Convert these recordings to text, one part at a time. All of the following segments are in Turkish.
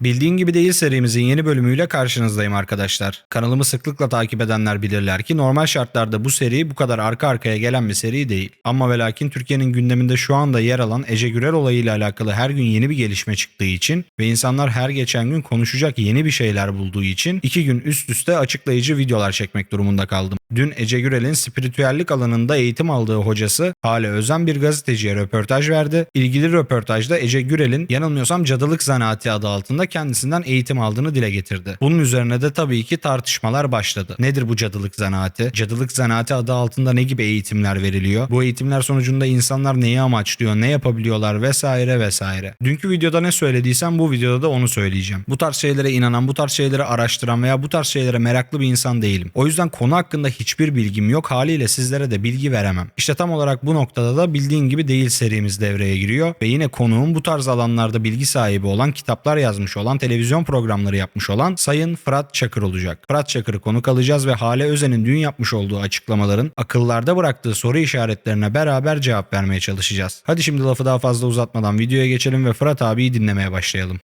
Bildiğin gibi değil serimizin yeni bölümüyle karşınızdayım arkadaşlar. Kanalımı sıklıkla takip edenler bilirler ki normal şartlarda bu seri bu kadar arka arkaya gelen bir seri değil. Ama ve lakin Türkiye'nin gündeminde şu anda yer alan Ece Gürel olayıyla alakalı her gün yeni bir gelişme çıktığı için ve insanlar her geçen gün konuşacak yeni bir şeyler bulduğu için iki gün üst üste açıklayıcı videolar çekmek durumunda kaldım. Dün Ece Gürel'in spiritüellik alanında eğitim aldığı hocası Hale Özen bir gazeteciye röportaj verdi. İlgili röportajda Ece Gürel'in yanılmıyorsam cadılık zanaati adı altında kendisinden eğitim aldığını dile getirdi. Bunun üzerine de tabii ki tartışmalar başladı. Nedir bu cadılık zanaati? Cadılık zanaati adı altında ne gibi eğitimler veriliyor? Bu eğitimler sonucunda insanlar neyi amaçlıyor, ne yapabiliyorlar vesaire vesaire. Dünkü videoda ne söylediysem bu videoda da onu söyleyeceğim. Bu tarz şeylere inanan, bu tarz şeyleri araştıran veya bu tarz şeylere meraklı bir insan değilim. O yüzden konu hakkında hiçbir bilgim yok haliyle sizlere de bilgi veremem. İşte tam olarak bu noktada da bildiğin gibi değil serimiz devreye giriyor ve yine konuğum bu tarz alanlarda bilgi sahibi olan, kitaplar yazmış olan, televizyon programları yapmış olan Sayın Fırat Çakır olacak. Fırat Çakır'ı konuk alacağız ve Hale Özen'in dün yapmış olduğu açıklamaların akıllarda bıraktığı soru işaretlerine beraber cevap vermeye çalışacağız. Hadi şimdi lafı daha fazla uzatmadan videoya geçelim ve Fırat abiyi dinlemeye başlayalım.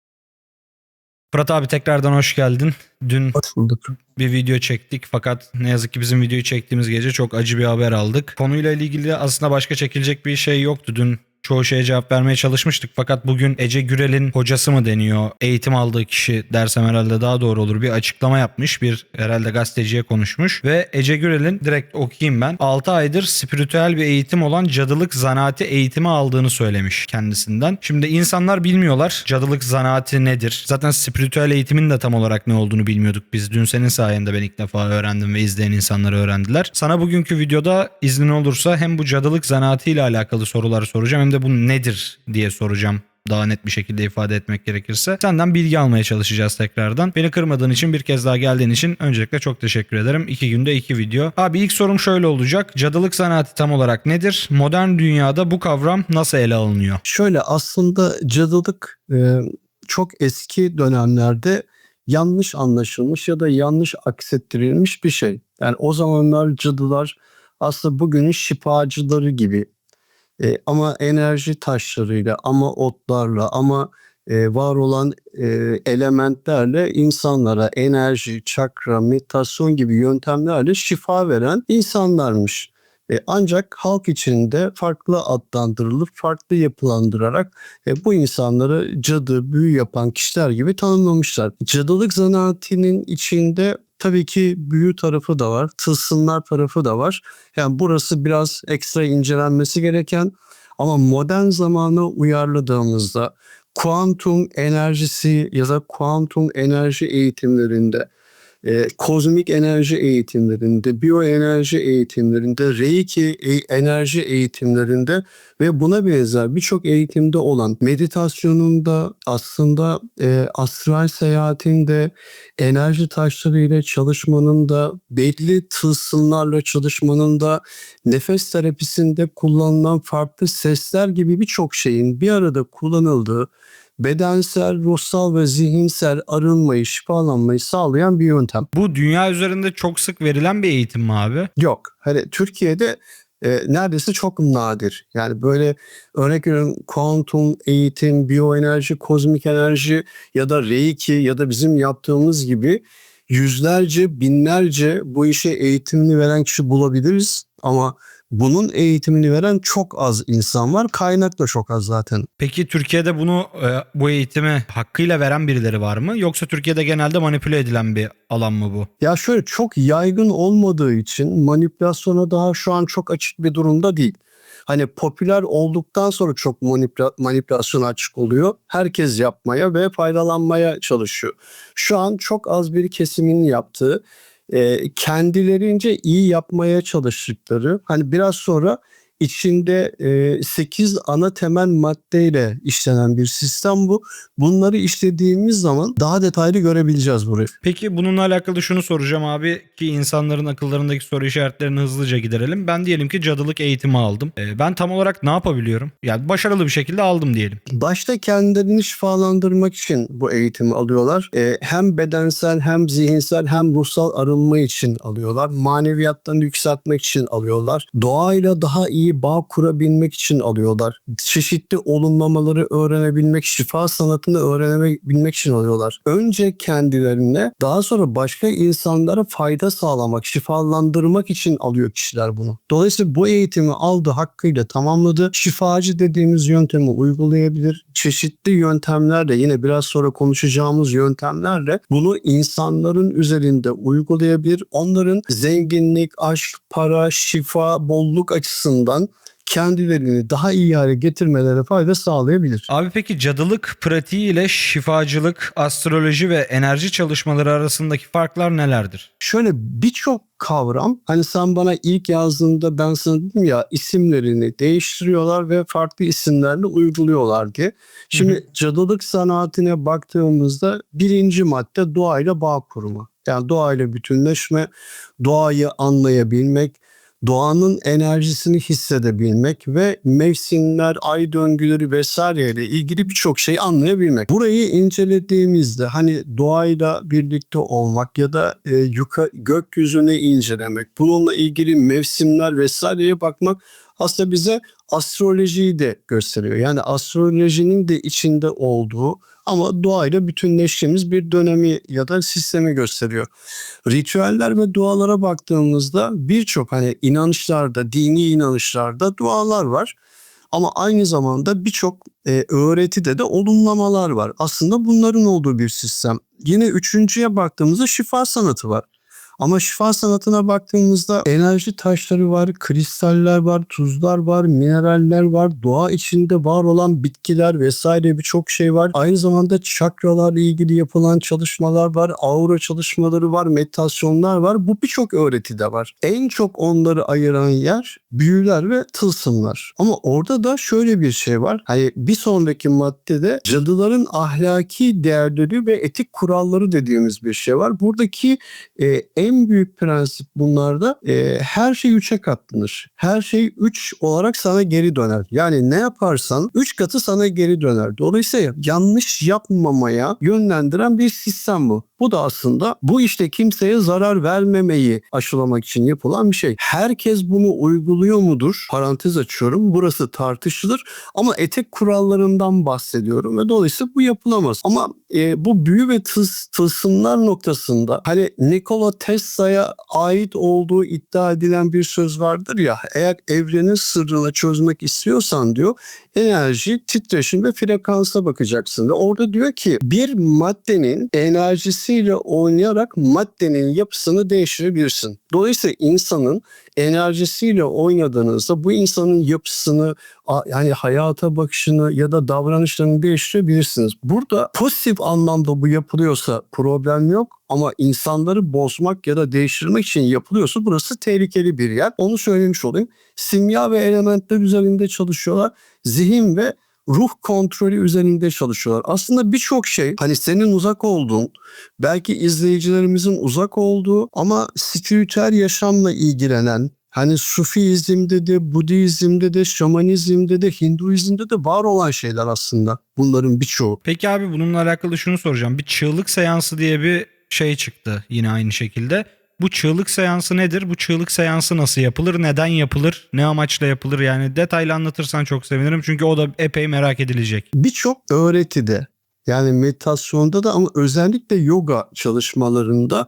Fırat abi tekrardan hoş geldin. Dün Hoş bulduk. bir video çektik fakat ne yazık ki bizim videoyu çektiğimiz gece çok acı bir haber aldık. Konuyla ilgili aslında başka çekilecek bir şey yoktu. Dün çoğu şeye cevap vermeye çalışmıştık. Fakat bugün Ece Gürel'in hocası mı deniyor eğitim aldığı kişi dersem herhalde daha doğru olur. Bir açıklama yapmış bir herhalde gazeteciye konuşmuş. Ve Ece Gürel'in direkt okuyayım ben 6 aydır spiritüel bir eğitim olan cadılık zanaati eğitimi aldığını söylemiş kendisinden. Şimdi insanlar bilmiyorlar cadılık zanaati nedir. Zaten spiritüel eğitimin de tam olarak ne olduğunu bilmiyorduk biz. Dün senin sayende ben ilk defa öğrendim ve izleyen insanlar öğrendiler. Sana bugünkü videoda iznin olursa hem bu cadılık zanaati ile alakalı soruları soracağım hem de bu nedir diye soracağım daha net bir şekilde ifade etmek gerekirse. Senden bilgi almaya çalışacağız tekrardan. Beni kırmadığın için bir kez daha geldiğin için öncelikle çok teşekkür ederim. İki günde iki video. Abi ilk sorum şöyle olacak. Cadılık zanaati tam olarak nedir? Modern dünyada bu kavram nasıl ele alınıyor? Şöyle aslında cadılık e, çok eski dönemlerde yanlış anlaşılmış ya da yanlış aksettirilmiş bir şey. Yani o zamanlar cadılar aslında bugünün şifacıları gibi E, ama enerji taşlarıyla ama otlarla ama e, var olan e, elementlerle insanlara enerji, çakra, meditasyon gibi yöntemlerle şifa veren insanlarmış. E, ancak halk içinde farklı adlandırılıp farklı yapılandırarak e, bu insanları cadı, büyü yapan kişiler gibi tanımlamışlar. Cadılık zanaatinin içinde tabii ki büyü tarafı da var, tılsımlar tarafı da var. Yani burası biraz ekstra incelenmesi gereken ama modern zamana uyarladığımızda kuantum enerjisi ya da kuantum enerji eğitimlerinde e, kozmik enerji eğitimlerinde, biyoenerji eğitimlerinde, reiki e- enerji eğitimlerinde ve buna benzer birçok eğitimde olan meditasyonunda aslında e, astral seyahatinde, enerji taşlarıyla çalışmanın da, belli tılsımlarla çalışmanın da, nefes terapisinde kullanılan farklı sesler gibi birçok şeyin bir arada kullanıldığı bedensel, ruhsal ve zihinsel arınmayı, şifalanmayı sağlayan bir yöntem. Bu dünya üzerinde çok sık verilen bir eğitim mi abi? Yok. Hani Türkiye'de e, neredeyse çok nadir. Yani böyle örnek veriyorum kuantum eğitim, biyoenerji, kozmik enerji ya da reiki ya da bizim yaptığımız gibi yüzlerce, binlerce bu işe eğitimini veren kişi bulabiliriz. Ama bunun eğitimini veren çok az insan var. Kaynak da çok az zaten. Peki Türkiye'de bunu e, bu eğitimi hakkıyla veren birileri var mı? Yoksa Türkiye'de genelde manipüle edilen bir alan mı bu? Ya şöyle çok yaygın olmadığı için manipülasyona daha şu an çok açık bir durumda değil. Hani popüler olduktan sonra çok manipüla- manipülasyon açık oluyor. Herkes yapmaya ve faydalanmaya çalışıyor. Şu an çok az bir kesimin yaptığı, kendilerince iyi yapmaya çalıştıkları, hani biraz sonra içinde 8 ana temel maddeyle işlenen bir sistem bu. Bunları işlediğimiz zaman daha detaylı görebileceğiz burayı. Peki bununla alakalı şunu soracağım abi ki insanların akıllarındaki soru işaretlerini hızlıca giderelim. Ben diyelim ki cadılık eğitimi aldım. E, ben tam olarak ne yapabiliyorum? Yani başarılı bir şekilde aldım diyelim. Başta kendilerini şifalandırmak için bu eğitimi alıyorlar. Ee, hem bedensel hem zihinsel hem ruhsal arınma için alıyorlar. Maneviyatlarını yükseltmek için alıyorlar. Doğayla daha iyi iyi bağ kurabilmek için alıyorlar. Çeşitli olumlamaları öğrenebilmek, şifa sanatını öğrenebilmek için alıyorlar. Önce kendilerine daha sonra başka insanlara fayda sağlamak, şifalandırmak için alıyor kişiler bunu. Dolayısıyla bu eğitimi aldı, hakkıyla tamamladı. Şifacı dediğimiz yöntemi uygulayabilir. Çeşitli yöntemlerle yine biraz sonra konuşacağımız yöntemlerle bunu insanların üzerinde uygulayabilir. Onların zenginlik, aşk, para, şifa, bolluk açısından kendilerini daha iyi hale getirmelerine fayda sağlayabilir. Abi peki cadılık pratiği ile şifacılık, astroloji ve enerji çalışmaları arasındaki farklar nelerdir? Şöyle birçok kavram hani sen bana ilk yazdığında ben sana dedim ya isimlerini değiştiriyorlar ve farklı isimlerle uyguluyorlar diye. Şimdi Hı hı. cadılık sanatine baktığımızda birinci madde doğayla bağ kurma. Yani doğayla bütünleşme, doğayı anlayabilmek, doğanın enerjisini hissedebilmek ve mevsimler, ay döngüleri vesaireyle ilgili birçok şeyi anlayabilmek. Burayı incelediğimizde hani doğayla birlikte olmak ya da e, yuka, gökyüzünü incelemek, bununla ilgili mevsimler vesaireye bakmak aslında bize astrolojiyi de gösteriyor. Yani astrolojinin de içinde olduğu ama doğayla bütünleştiğimiz bir dönemi ya da sistemi gösteriyor. Ritüeller ve dualara baktığımızda birçok hani inanışlarda, dini inanışlarda dualar var. Ama aynı zamanda birçok e, öğretide de olumlamalar var. Aslında bunların olduğu bir sistem. Yine üçüncüye baktığımızda şifa sanatı var. Ama şifa sanatına baktığımızda enerji taşları var, kristaller var, tuzlar var, mineraller var, doğa içinde var olan bitkiler vesaire birçok şey var. Aynı zamanda çakralarla ilgili yapılan çalışmalar var, aura çalışmaları var, meditasyonlar var. Bu birçok öğretide var. En çok onları ayıran yer büyüler ve tılsımlar. Ama orada da şöyle bir şey var. Hani bir sonraki maddede cadıların ahlaki değerleri ve etik kuralları dediğimiz bir şey var. Buradaki e, en büyük prensip bunlarda e, her şey üçe katlanır. Her şey üç olarak sana geri döner. Yani ne yaparsan üç katı sana geri döner. Dolayısıyla yanlış yapmamaya yönlendiren bir sistem bu. Bu da aslında bu işte kimseye zarar vermemeyi aşılamak için yapılan bir şey. Herkes bunu uyguluyor mudur? Parantez açıyorum. Burası tartışılır. Ama etik kurallarından bahsediyorum ve dolayısıyla bu yapılamaz. Ama e, bu büyü ve tıs, tılsımlar noktasında hani Nikola Tesla'ya ait olduğu iddia edilen bir söz vardır ya eğer evrenin sırrını çözmek istiyorsan diyor enerji, titreşim ve frekansa bakacaksın. Ve orada diyor ki bir maddenin enerjisiyle oynayarak maddenin yapısını değiştirebilirsin. Dolayısıyla insanın enerjisiyle oynadığınızda bu insanın yapısını yani hayata bakışını ya da davranışlarını değiştirebilirsiniz. Burada pozitif anlamda bu yapılıyorsa problem yok ama insanları bozmak ya da değiştirmek için yapılıyorsa burası tehlikeli bir yer. Onu söylemiş olayım. Simya ve elementler üzerinde çalışıyorlar. Zihin ve ruh kontrolü üzerinde çalışıyorlar. Aslında birçok şey hani senin uzak olduğun, belki izleyicilerimizin uzak olduğu ama spiritüel yaşamla ilgilenen Hani Sufizm'de de, Budizm'de de, Şamanizm'de de, Hinduizm'de de var olan şeyler aslında. Bunların birçoğu. Peki abi bununla alakalı şunu soracağım. Bir çığlık seansı diye bir şey çıktı yine aynı şekilde. Bu çığlık seansı nedir? Bu çığlık seansı nasıl yapılır? Neden yapılır? Ne amaçla yapılır? Yani detaylı anlatırsan çok sevinirim. Çünkü o da epey merak edilecek. Birçok öğretide yani meditasyonda da ama özellikle yoga çalışmalarında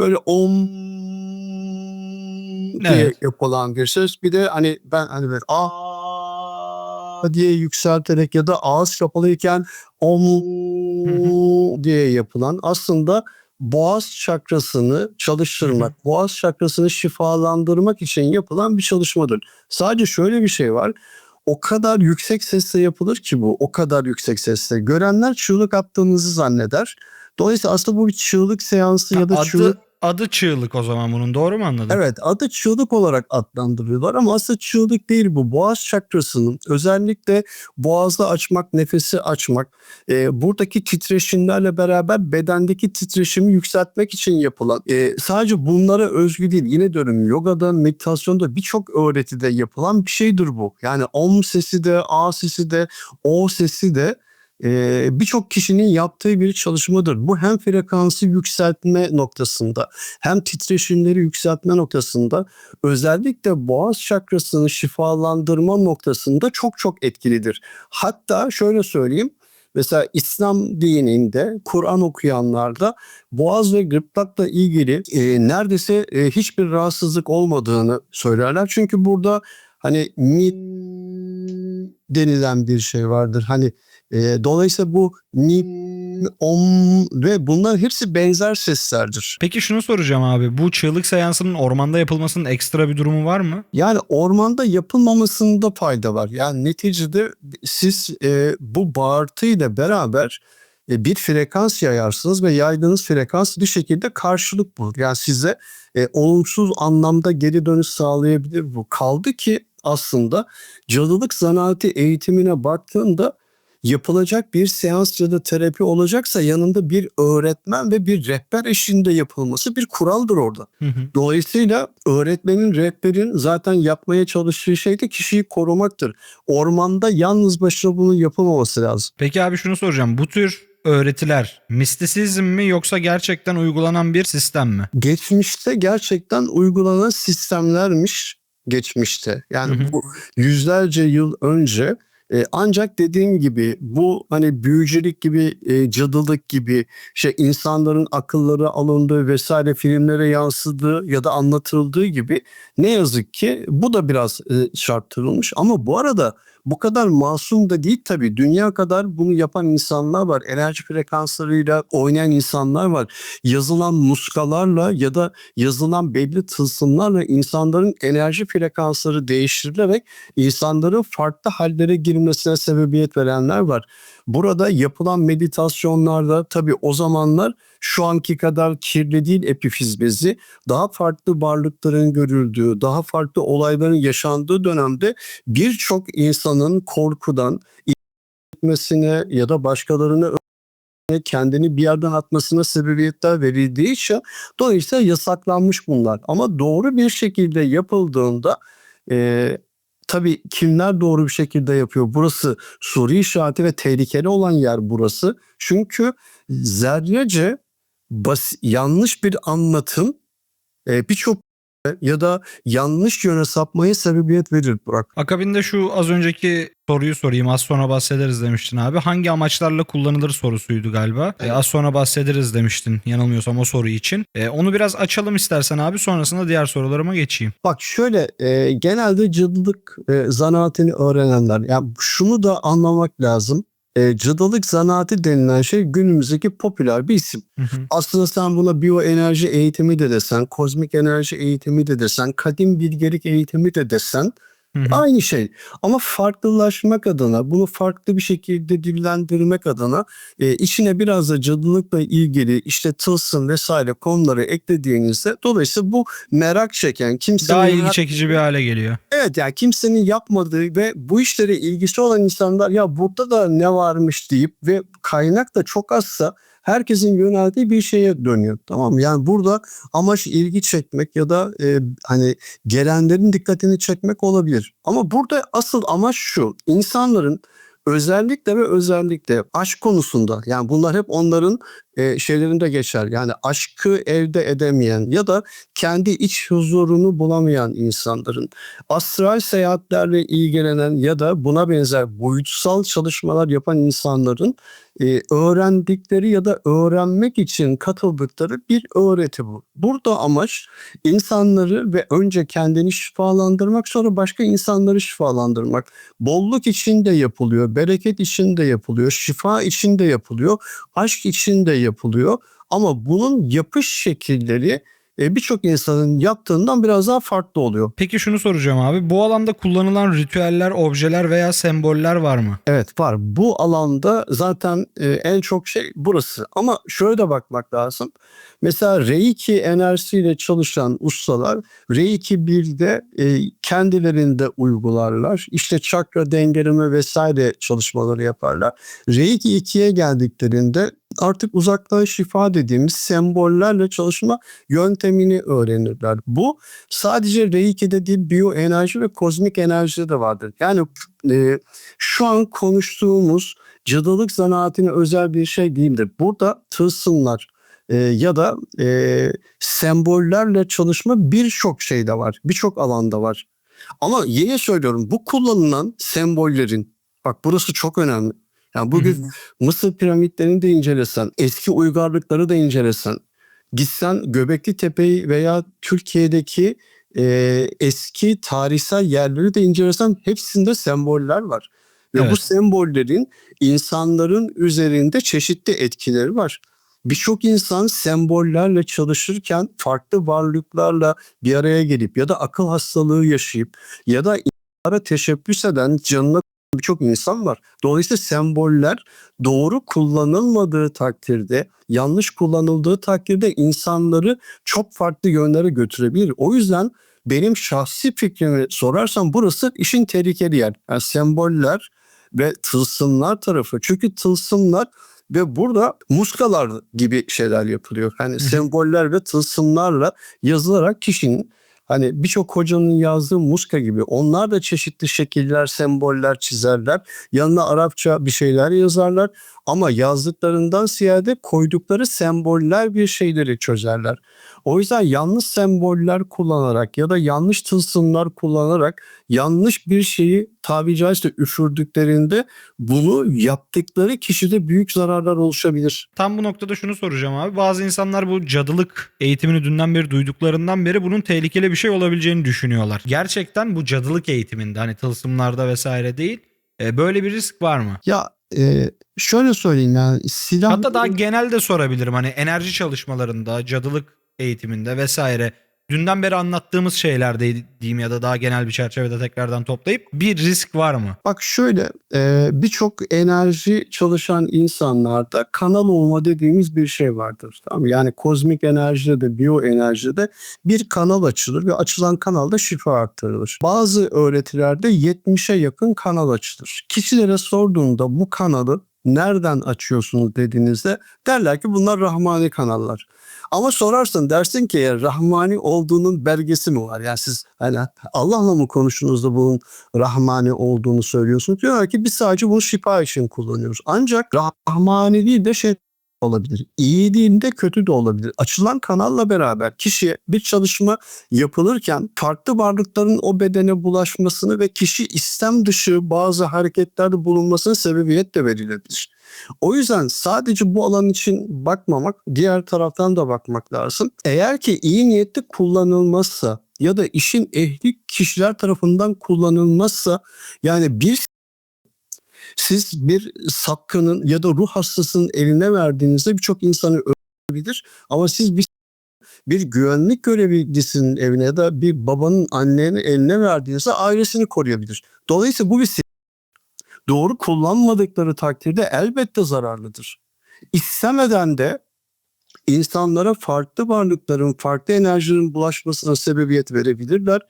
böyle om diye Evet. yapılan bir söz. Bir de hani ben hani böyle aa diye yükselterek ya da ağız kapalıyken om diye yapılan aslında boğaz çakrasını çalıştırmak, boğaz çakrasını şifalandırmak için yapılan bir çalışmadır. Sadece şöyle bir şey var. O kadar yüksek sesle yapılır ki bu. O kadar yüksek sesle. Görenler çığlık attığınızı zanneder. Dolayısıyla aslında bu bir çığlık seansı ya da adı, çığlık adı çığlık o zaman bunun doğru mu anladım? Evet adı çığlık olarak adlandırıyorlar ama aslında çığlık değil bu. Boğaz çakrasının özellikle boğazı açmak, nefesi açmak, e, buradaki titreşimlerle beraber bedendeki titreşimi yükseltmek için yapılan, e, sadece bunlara özgü değil. Yine diyorum yogada, meditasyonda birçok öğretide yapılan bir şeydir bu. Yani om sesi de, a sesi de, o sesi de e, birçok kişinin yaptığı bir çalışmadır. Bu hem frekansı yükseltme noktasında hem titreşimleri yükseltme noktasında özellikle boğaz çakrasını şifalandırma noktasında çok çok etkilidir. Hatta şöyle söyleyeyim Mesela İslam dininde Kur'an okuyanlarda boğaz ve gırtlakla ilgili e, neredeyse e, hiçbir rahatsızlık olmadığını söylerler. Çünkü burada hani mi denilen bir şey vardır. Hani e, dolayısıyla bu ni, om ve bunlar hepsi benzer seslerdir. Peki şunu soracağım abi. Bu çığlık seansının ormanda yapılmasının ekstra bir durumu var mı? Yani ormanda yapılmamasında fayda var. Yani neticede siz e, bu bağırtıyla beraber e, bir frekans yayarsınız ve yaydığınız frekans bir şekilde karşılık bulur. Yani size e, olumsuz anlamda geri dönüş sağlayabilir bu. Kaldı ki aslında cadılık zanaati eğitimine baktığında yapılacak bir seans ya da terapi olacaksa yanında bir öğretmen ve bir rehber eşliğinde yapılması bir kuraldır orada. Hı hı. Dolayısıyla öğretmenin, rehberin zaten yapmaya çalıştığı şey de kişiyi korumaktır. Ormanda yalnız başına bunu yapamaması lazım. Peki abi şunu soracağım. Bu tür öğretiler mistisizm mi yoksa gerçekten uygulanan bir sistem mi? Geçmişte gerçekten uygulanan sistemlermiş geçmişte. Yani Hı hı. bu yüzlerce yıl önce e, ancak dediğim gibi bu hani büyücülük gibi, e, cadılık gibi şey insanların akılları alındığı vesaire filmlere yansıdığı ya da anlatıldığı gibi ne yazık ki bu da biraz e, çarptırılmış ama bu arada bu kadar masum da değil tabii. Dünya kadar bunu yapan insanlar var. Enerji frekanslarıyla oynayan insanlar var. Yazılan muskalarla ya da yazılan belli tılsımlarla insanların enerji frekansları değiştirilerek insanların farklı hallere girmesine sebebiyet verenler var. Burada yapılan meditasyonlarda tabii o zamanlar şu anki kadar kirli değil epifiz bezi. Daha farklı varlıkların görüldüğü, daha farklı olayların yaşandığı dönemde birçok insanın korkudan etmesine ya da başkalarını kendini bir yerden atmasına sebebiyetler verildiği için dolayısıyla yasaklanmış bunlar. Ama doğru bir şekilde yapıldığında e, tabii kimler doğru bir şekilde yapıyor? Burası soru işareti ve tehlikeli olan yer burası. Çünkü zerrece bas, yanlış bir anlatım e, birçok ya da yanlış yöne sapmaya sebebiyet verir Burak. Akabinde şu az önceki soruyu sorayım. Az sonra bahsederiz demiştin abi. Hangi amaçlarla kullanılır sorusuydu galiba. E, az sonra bahsederiz demiştin yanılmıyorsam o soru için. E, onu biraz açalım istersen abi. Sonrasında diğer sorularıma geçeyim. Bak şöyle e, genelde cadılık e, zanaatini öğrenenler yani şunu da anlamak lazım. E, cadılık zanaati denilen şey günümüzdeki popüler bir isim. Hı hı. Aslında sen buna biyoenerji eğitimi de desen, kozmik enerji eğitimi de desen, kadim bilgelik eğitimi de desen Hı hı. aynı şey. Ama farklılaşmak adına, bunu farklı bir şekilde dillendirmek adına e, içine biraz da cadılıkla ilgili işte tılsım vesaire konuları eklediğinizde dolayısıyla bu merak çeken kimsenin Daha ilgi çekici bir hale geliyor. Evet yani kimsenin yapmadığı ve bu işlere ilgisi olan insanlar ya burada da ne varmış deyip ve kaynak da çok azsa herkesin yöneldiği bir şeye dönüyor. Tamam mı? Yani burada amaç ilgi çekmek ya da e, hani gelenlerin dikkatini çekmek olabilir. Ama burada asıl amaç şu. insanların özellikle ve özellikle aşk konusunda yani bunlar hep onların e, şeylerinde geçer. Yani aşkı elde edemeyen ya da kendi iç huzurunu bulamayan insanların astral seyahatlerle ilgilenen ya da buna benzer boyutsal çalışmalar yapan insanların e, öğrendikleri ya da öğrenmek için katıldıkları bir öğreti bu. Burada amaç insanları ve önce kendini şifalandırmak sonra başka insanları şifalandırmak. Bolluk için de yapılıyor, bereket için de yapılıyor, şifa için de yapılıyor, aşk için de yapılıyor. Ama bunun yapış şekilleri e, birçok insanın yaptığından biraz daha farklı oluyor. Peki şunu soracağım abi. Bu alanda kullanılan ritüeller, objeler veya semboller var mı? Evet var. Bu alanda zaten e, en çok şey burası. Ama şöyle de bakmak lazım. Mesela Reiki enerjisiyle çalışan ustalar Reiki 1'de e, kendilerinde uygularlar. İşte çakra dengeleme vesaire çalışmaları yaparlar. Reiki 2'ye geldiklerinde artık uzaktan şifa dediğimiz sembollerle çalışma yöntemini öğrenirler. Bu sadece Reiki'de değil biyoenerji ve kozmik enerjide de vardır. Yani e, şu an konuştuğumuz cadılık zanaatine özel bir şey değildir. Burada tılsımlar e, ya da e, sembollerle çalışma birçok şeyde var. Birçok alanda var. Ama yine söylüyorum bu kullanılan sembollerin bak burası çok önemli. Yani bugün Mısır piramitlerini de incelesen, eski uygarlıkları da incelesen, gitsen Göbekli Tepe'yi veya Türkiye'deki e, eski tarihsel yerleri de incelesen hepsinde semboller var. Ve bu Evet. sembollerin insanların üzerinde çeşitli etkileri var. Birçok insan sembollerle çalışırken farklı varlıklarla bir araya gelip ya da akıl hastalığı yaşayıp ya da insanlara teşebbüs eden canına birçok insan var. Dolayısıyla semboller doğru kullanılmadığı takdirde, yanlış kullanıldığı takdirde insanları çok farklı yönlere götürebilir. O yüzden benim şahsi fikrimi sorarsan burası işin tehlikeli yer. Yani semboller ve tılsımlar tarafı. Çünkü tılsımlar ve burada muskalar gibi şeyler yapılıyor. Hani hı. semboller ve tılsımlarla yazılarak kişinin Hani birçok hocanın yazdığı muska gibi onlar da çeşitli şekiller, semboller çizerler. Yanına Arapça bir şeyler yazarlar ama yazdıklarından ziyade koydukları semboller bir şeyleri çözerler. O yüzden yanlış semboller kullanarak ya da yanlış tılsımlar kullanarak yanlış bir şeyi tabi caizse üfürdüklerinde bunu yaptıkları kişide büyük zararlar oluşabilir. Tam bu noktada şunu soracağım abi. Bazı insanlar bu cadılık eğitimini dünden beri duyduklarından beri bunun tehlikeli bir şey olabileceğini düşünüyorlar. Gerçekten bu cadılık eğitiminde hani tılsımlarda vesaire değil e, böyle bir risk var mı? Ya e, şöyle söyleyeyim yani silah... Hatta daha genel de sorabilirim. Hani enerji çalışmalarında, cadılık eğitiminde vesaire dünden beri anlattığımız şeylerde diyeyim ya da daha genel bir çerçevede tekrardan toplayıp bir risk var mı? Bak şöyle e, birçok enerji çalışan insanlarda kanal olma dediğimiz bir şey vardır. Tamam? Yani kozmik enerjide de biyoenerjide bir kanal açılır ve açılan kanalda şifa aktarılır. Bazı öğretilerde 70'e yakın kanal açılır. Kişilere sorduğunda bu kanalı nereden açıyorsunuz dediğinizde derler ki bunlar rahmani kanallar. Ama sorarsın dersin ki ya rahmani olduğunun belgesi mi var? Yani siz hani Allah'la mı konuştunuz da bunun rahmani olduğunu söylüyorsunuz. Diyorlar ki biz sadece bunu şifa için kullanıyoruz. Ancak rahmani değil de şey olabilir. İyi değil de kötü de olabilir. Açılan kanalla beraber kişiye bir çalışma yapılırken farklı varlıkların o bedene bulaşmasını ve kişi istem dışı bazı hareketlerde bulunmasına sebebiyet de verilebilir. O yüzden sadece bu alan için bakmamak, diğer taraftan da bakmak lazım. Eğer ki iyi niyetli kullanılmazsa ya da işin ehli kişiler tarafından kullanılmazsa yani bir siz bir sapkının ya da ruh hastasının eline verdiğinizde birçok insanı öldürebilir ama siz bir bir güvenlik görevlisinin evine ya da bir babanın annenin eline verdiğinizde ailesini koruyabilir. Dolayısıyla bu bir doğru kullanmadıkları takdirde elbette zararlıdır. İstemeden de insanlara farklı varlıkların, farklı enerjinin bulaşmasına sebebiyet verebilirler.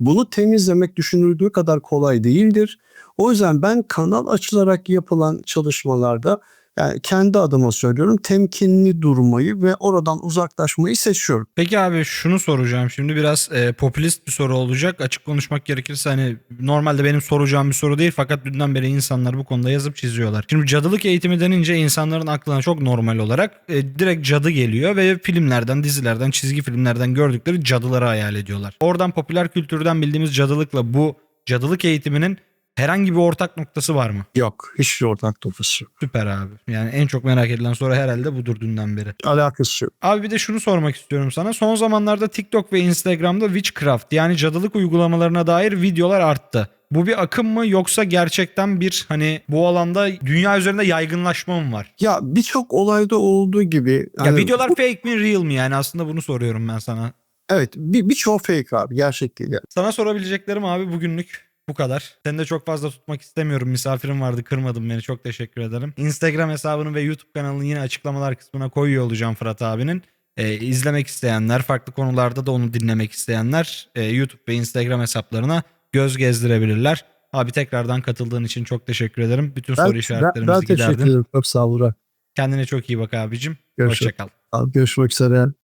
Bunu temizlemek düşünüldüğü kadar kolay değildir. O yüzden ben kanal açılarak yapılan çalışmalarda yani kendi adıma söylüyorum temkinli durmayı ve oradan uzaklaşmayı seçiyorum. Peki abi şunu soracağım şimdi biraz e, popülist bir soru olacak. Açık konuşmak gerekirse hani normalde benim soracağım bir soru değil fakat dünden beri insanlar bu konuda yazıp çiziyorlar. Şimdi cadılık eğitimi denince insanların aklına çok normal olarak e, direkt cadı geliyor ve filmlerden, dizilerden, çizgi filmlerden gördükleri cadıları hayal ediyorlar. Oradan popüler kültürden bildiğimiz cadılıkla bu cadılık eğitiminin herhangi bir ortak noktası var mı? Yok hiçbir ortak noktası yok. Süper abi. Yani en çok merak edilen soru herhalde budur dünden beri. Alakası yok. Abi bir de şunu sormak istiyorum sana. Son zamanlarda TikTok ve Instagram'da witchcraft yani cadılık uygulamalarına dair videolar arttı. Bu bir akım mı yoksa gerçekten bir hani bu alanda dünya üzerinde yaygınlaşma mı var? Ya birçok olayda olduğu gibi Ya hani videolar fake mi real mi yani aslında bunu soruyorum ben sana. evet bir birçoğu fake abi gerçek değil. yani. Sana sorabileceklerim abi bugünlük bu kadar. Seni de çok fazla tutmak istemiyorum. Misafirim vardı kırmadın beni çok teşekkür ederim. Instagram hesabını ve YouTube kanalını yine açıklamalar kısmına koyuyor olacağım Fırat abinin. Ee, izlemek isteyenler, farklı konularda da onu dinlemek isteyenler e, YouTube ve Instagram hesaplarına göz gezdirebilirler. Abi tekrardan katıldığın için çok teşekkür ederim. Bütün Ben, soru ben, işaretlerimizi ben teşekkür giderdin. ederim. Çok sağ ol Burak. Kendine çok iyi bak abicim. Görüşürüz. Hoşçakal. Abi görüşmek üzere.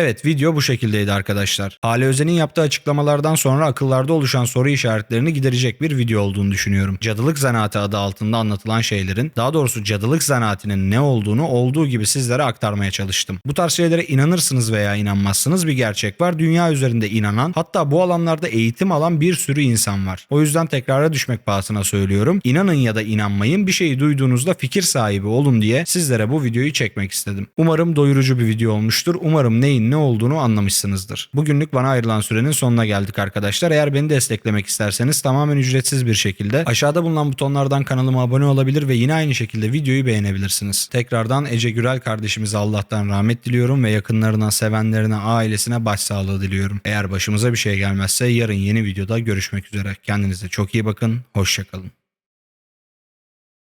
Evet video bu şekildeydi arkadaşlar. Hale Özen'in yaptığı açıklamalardan sonra akıllarda oluşan soru işaretlerini giderecek bir video olduğunu düşünüyorum. Cadılık zanaati adı altında anlatılan şeylerin, daha doğrusu cadılık zanaatinin ne olduğunu olduğu gibi sizlere aktarmaya çalıştım. Bu tarz şeylere inanırsınız veya inanmazsınız bir gerçek var. Dünya üzerinde inanan, hatta bu alanlarda eğitim alan bir sürü insan var. O yüzden tekrara düşmek pahasına söylüyorum. İnanın ya da inanmayın bir şeyi duyduğunuzda fikir sahibi olun diye sizlere bu videoyu çekmek istedim. Umarım doyurucu bir video olmuştur. Umarım neyin ne olduğunu anlamışsınızdır. Bugünlük bana ayrılan sürenin sonuna geldik arkadaşlar. Eğer beni desteklemek isterseniz tamamen ücretsiz bir şekilde aşağıda bulunan butonlardan kanalıma abone olabilir ve yine aynı şekilde videoyu beğenebilirsiniz. Tekrardan Ece Gürel kardeşimize Allah'tan rahmet diliyorum ve yakınlarına, sevenlerine, ailesine başsağlığı diliyorum. Eğer başımıza bir şey gelmezse yarın yeni videoda görüşmek üzere. Kendinize çok iyi bakın. Hoşçakalın.